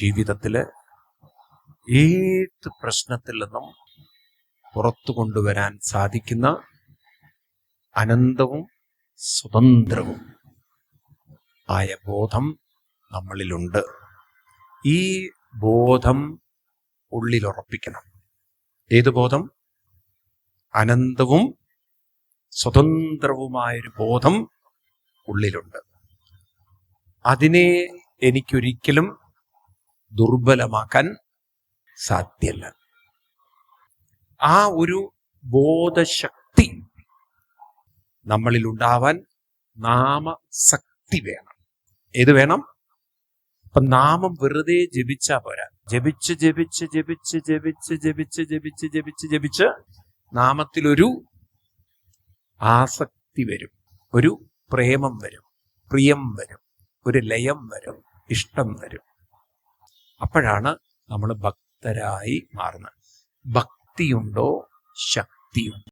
ജീവിതത്തിൽ ഏത് പ്രശ്നത്തിൽ നിന്നും പുറത്തു കൊണ്ടുവരാൻ സാധിക്കുന്ന അനന്തവും സ്വതന്ത്രവും ആയ ബോധം നമ്മളിലുണ്ട്. ഈ ബോധം ഉള്ളിലുറപ്പിക്കണം. ഏത് ബോധം? അനന്തവും സ്വതന്ത്രവുമായൊരു ബോധം ഉള്ളിലുണ്ട്. അതിനെ എനിക്കൊരിക്കലും ദുർബലമാക്കാൻ സാധ്യല്ല. ആ ഒരു ബോധശക്തി നമ്മളിൽ ഉണ്ടാവാൻ നാമശക്തി വേണം. ഏത് വേണം? അപ്പൊ നാമം വെറുതെ ജപിച്ചാ പോരാ. ജപിച്ച് ജപിച്ച് ജപിച്ച് ജപിച്ച് ജപിച്ച് ജപിച്ച് ജപിച്ച് ജപിച്ച് നാമത്തിലൊരു ആസക്തി വരും. ഒരു പ്രേമം വരും. പ്രിയം വരും. ഒരു ലയം വരും. ഇഷ്ടം വരും. അപ്പോഴാണ് നമ്മൾ ഭക്തരായി മാറുന്നത്. ഭക്തിയുണ്ടോ? ശക്തിയുണ്ടോ?